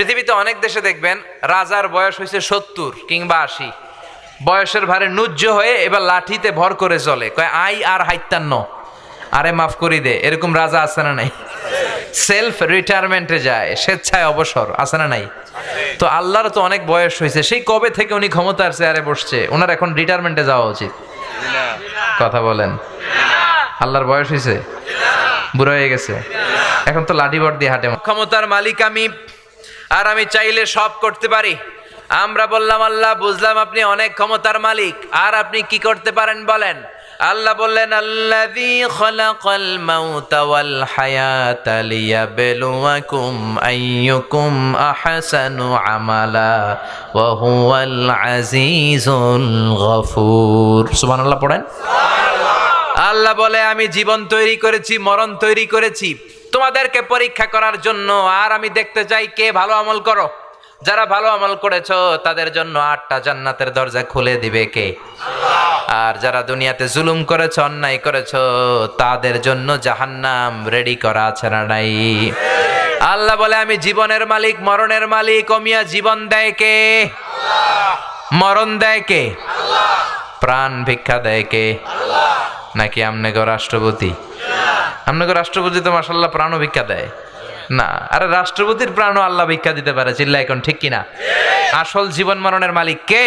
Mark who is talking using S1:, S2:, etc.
S1: পৃথিবীতে অনেক দেশে দেখবেন রাজার বয়স হয়েছে সত্তর কিংবা আশি। বয়সের ভারে নুজ্জ হয়ে এবার লাঠিতে ভর করে চলে। কয়, আই আর হাইতান্ন আরে, মাফ করি দে। এরকম রাজা আছে না নাই? সেলফ রিটায়ারমেন্টে যায়, স্বেচ্ছায় অবসর, আছে না নাই? তো আল্লাহর তো অনেক বয়স হয়েছে। সেই কবে থেকে উনি ক্ষমতার চেয়ারে বসছে? ওনার এখন রিটায়ারমেন্টে যাওয়া উচিত। কথা বলেন। আল্লাহর বয়স হয়েছে? বুড়ো হয়ে গেছে। এখন তো লাঠি বট দিয়ে হাঁটে। ক্ষমতার মালিক আমি আর আমি চাইলে সব করতে পারি। আমরা বললাম আল্লাহ বুঝলাম আপনি অনেক ক্ষমতার মালিক। আর আপনি কি করতে পারেন বলেন? আল্লাহ বললেন আল্লাযী খালাকাল মাউতা ওয়াল হায়াতা লিয়াবলুয়াকুম আইয়ুকুম আহসানু আমালা ওয়া হুয়াল আজিজুল গফুর। সুবহানাল্লাহ পড়েন। আল্লাহ বলে আমি জীবন তৈরি করেছি মরণ তৈরি করেছি। তোমাদেরকে পরীক্ষা করার জন্য, আর আমি দেখতে চাই কে ভালো আমল করো। যারা ভালো আমল করেছ, তাদের জন্য আটটা জান্নাতের দরজা খুলে দিবে কে? আর যারা দুনিয়াতে জুলুম করেছ, অন্যায় করেছ, তাদের জন্য জাহান্নাম রেডি করা আছে না নাই? আল্লাহ বলে, আমি জীবনের মালিক, মরণের মালিক, অমিয়া জীবন দেয় কে? মরণ দেয় কে? প্রাণ ভিক্ষা দেয় কে? নাকি আমনেগো রাষ্ট্রপতি? আমনেগো রাষ্ট্রপতি তো মাসাল্লাহ প্রাণ ভিক্ষা দেয়। না, আরে রাষ্ট্রপতির প্রাণও আল্লাহ ভিক্ষা দিতে পারে চিল্লা এখন ঠিক কিনা? আসল জীবন মরণের মালিক কে?